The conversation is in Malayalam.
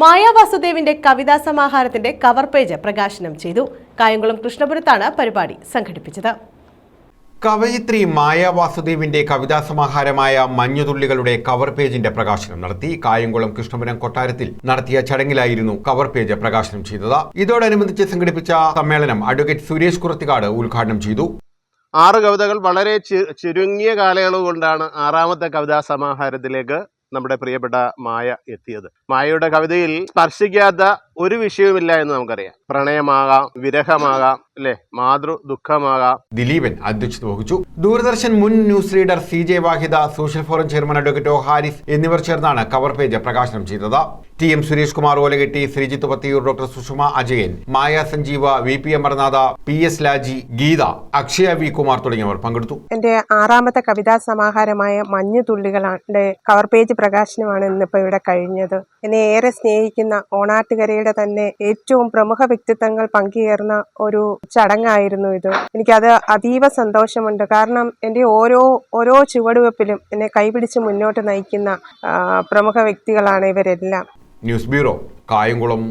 മായ വാസുദേവിന്റെ കവിതാ സമാഹാരത്തിന്റെ കവർ പേജ് പ്രകാശനം ചെയ്തു. കായംകുളം കൃഷ്ണപുരത്താണ് പരിപാടി സംഘടിപ്പിച്ചത്. കവയിത്രി മായ വാസുദേവിന്റെ കവിതാ സമാഹാരമായ മഞ്ഞുതുള്ളികളുടെ കവർ പേജിന്റെ പ്രകാശനം നടത്തി കായംകുളം കൃഷ്ണപുരം കൊട്ടാരത്തിൽ നടത്തിയ ചടങ്ങിലായിരുന്നു കവർ പേജ് പ്രകാശനം ചെയ്തത്. ഇതോടനുബന്ധിച്ച് സംഘടിപ്പിച്ച സമ്മേളനം അഡ്വക്കേറ്റ് സുരേഷ് കുറത്തിക്കാട് ഉദ്ഘാടനം ചെയ്തു. ആറ് കവിതകൾ വളരെ ചുരുങ്ങിയ കാലയളവ് കൊണ്ടാണ് ആറാമത്തെ കവിതാ സമാഹാരത്തിലേക്ക് നമ്മുടെ പ്രിയപ്പെട്ട മായ എത്തിയത്. മായയുടെ കവിതയിൽ സ്പർശിക്കാത്ത ഒരു വിഷയവുമില്ല എന്ന് നമുക്കറിയാം. പ്രണയമാകാം വിരഹമാകാം അല്ലെ? മാതൃ ദുഃഖമാകാം. ദിലീപൻ അധ്യക്ഷത വഹിച്ചു. ദൂരദർശൻ മുൻ news reader C J Vahida social forum chairman advocate O Haris എന്നിവർ ചേർന്നാണ് കവർ പേജ് പ്രകാശനം ചെയ്തത്. T M Suresh Kumar Olaketti Sreejith Pathiyoor doctor Sushama Ajayan Maya Sanjeeva V P Amarnatha P S Laji Geetha Akshaya V Kumar തുടങ്ങിയവർ പങ്കെടുത്തു. എന്റെ ആറാമത്തെ കവിതാ സമാഹാരമായ മഞ്ഞു തുള്ളികളുടെ കവർ പേജ് പ്രകാശനമാണ് ഇന്നിപ്പോൾ ഇവിടെ കഴിഞ്ഞത്. എന്നെ ഏറെ സ്നേഹിക്കുന്ന ഓണാട്ടുകരയുടെ തന്നെ ഏറ്റവും പ്രമുഖ വ്യക്തിത്വങ്ങൾ പങ്കുചേർന്ന ഒരു ചടങ്ങായിരുന്നു ഇത്. എനിക്കത് അതീവ സന്തോഷമുണ്ട്. കാരണം എന്റെ ഓരോ ഓരോ ചുവടുവെപ്പിലും എന്നെ കൈപിടിച്ച് മുന്നോട്ട് നയിക്കുന്ന പ്രമുഖ വ്യക്തികളാണ് ഇവരെല്ലാം. News bureau Kayamkulam